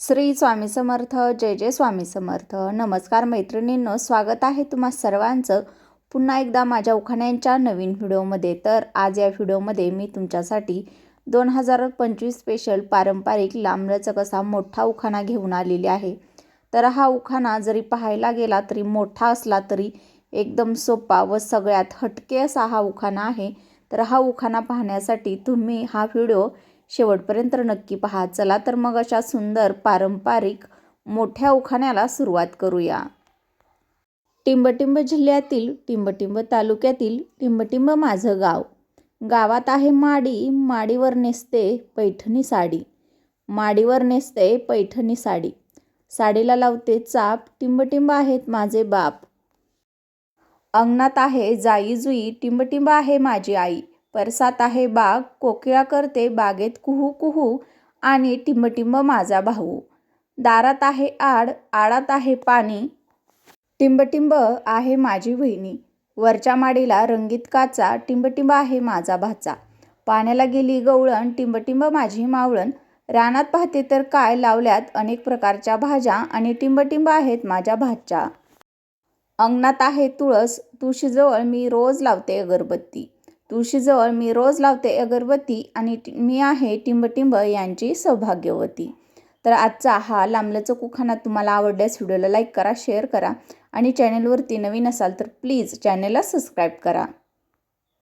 श्री स्वामी समर्थ जय जय स्वामी समर्थ. नमस्कार मैत्रिणींनो स्वागत आहे तुम्हा सर्वांचं पुन्हा एकदा माझ्या उखाण्यांच्या नवीन व्हिडिओमध्ये. तर आज या व्हिडिओमध्ये मी तुमच्यासाठी दोन हजार पंचवीस स्पेशल पारंपरिक लांबलचक असा मोठा उखाणा घेऊन आलेली आहे. तर हा उखाणा जरी पाहायला गेला तरी मोठा असला तरी एकदम सोपा व सगळ्यात हटके असा हा उखाणा आहे. तर हा उखाणा पाहण्यासाठी तुम्ही हा व्हिडिओ शेवटपर्यंत नक्की पहा. चला तर मग अशा सुंदर पारंपरिक मोठ्या उखाण्याला सुरुवात करूया. टिंबटिंब जिल्ह्यातील टिंबटिंब तालुक्यातील टिंबटिंब माझं गाव. गावात आहे माडी. माडीवर नेसते पैठणी साडी. माडीवर नेसते पैठणी साडी. साडीला लावते चाप. टिंबटिंब आहेत माझे बाप. अंगणात आहे जाई जुई. टिंबटिंब आहे माझी आई. परसात आहे बाग कोकिळा करते बागेत कुहू कुहू आणि टिंबटिंब माझा भाऊ. दारात आहे आड आडात आहे पाणी. टिंबटिंब आहे माझी वहिनी. वरच्या माडीला रंगीत काचा टिंबटिंब आहे माझा भाचा. पाण्याला गेली गवळण टिंबटिंब माझी मावळण. रानात पाहते तर काय लावल्यात अनेक प्रकारच्या भाज्या आणि टिंबटिंब आहेत माझ्या भाच्या. अंगणात आहे तुळस तुळशीजवळ मी रोज लावते अगरबत्ती. तुळशीजवळ मी रोज लावते अगरबत्ती आणि मी आहे टिंबटिंब यांची सौभाग्यवती. तर आजचा हा लांबलचक उखाणा तुम्हाला आवडल्यास व्हिडिओला लाईक करा शेअर करा आणि चॅनलवरती नवीन असाल तर प्लीज चॅनलला सबस्क्राईब करा.